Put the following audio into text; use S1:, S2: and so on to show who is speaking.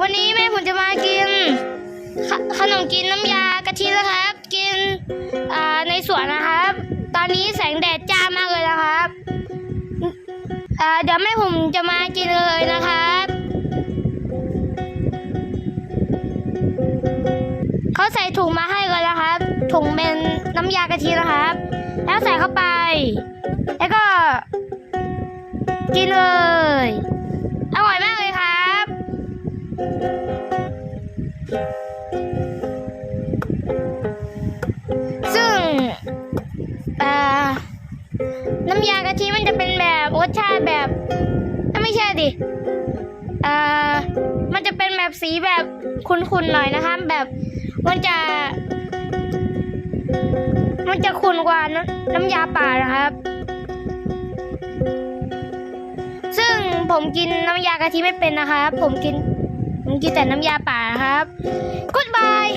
S1: วันนี้แม่ผมจะมากิน ขนมกินน้ำยากะทินะครับ กินในสวนนะครับ ตอนนี้แสงแดดจ้ามากเลยนะครับเดี๋ยวแม่ผมจะมากินเลยนะครับเขาใส่ถุงมาให้เลยนะครับ ถุงเป็นน้ำยากะทินะครับ แล้วใส่เข้าไป แล้วก็กินเลย ซึ่งน้ำยากะทิมันจะเป็นแบบรสชาติแบบไม่ใช่ดิมันจะเป็นแบบสีแบบขุ่นๆหน่อยนะคะแบบมันจะ มันจะขุ่นกว่าน้ำน้ำยาป่านะครับ ซึ่งผมกินน้ำยากะทิไม่เป็นนะครับ ผมกิน มันกินแต่น้ำยาป่าครับ Goodbye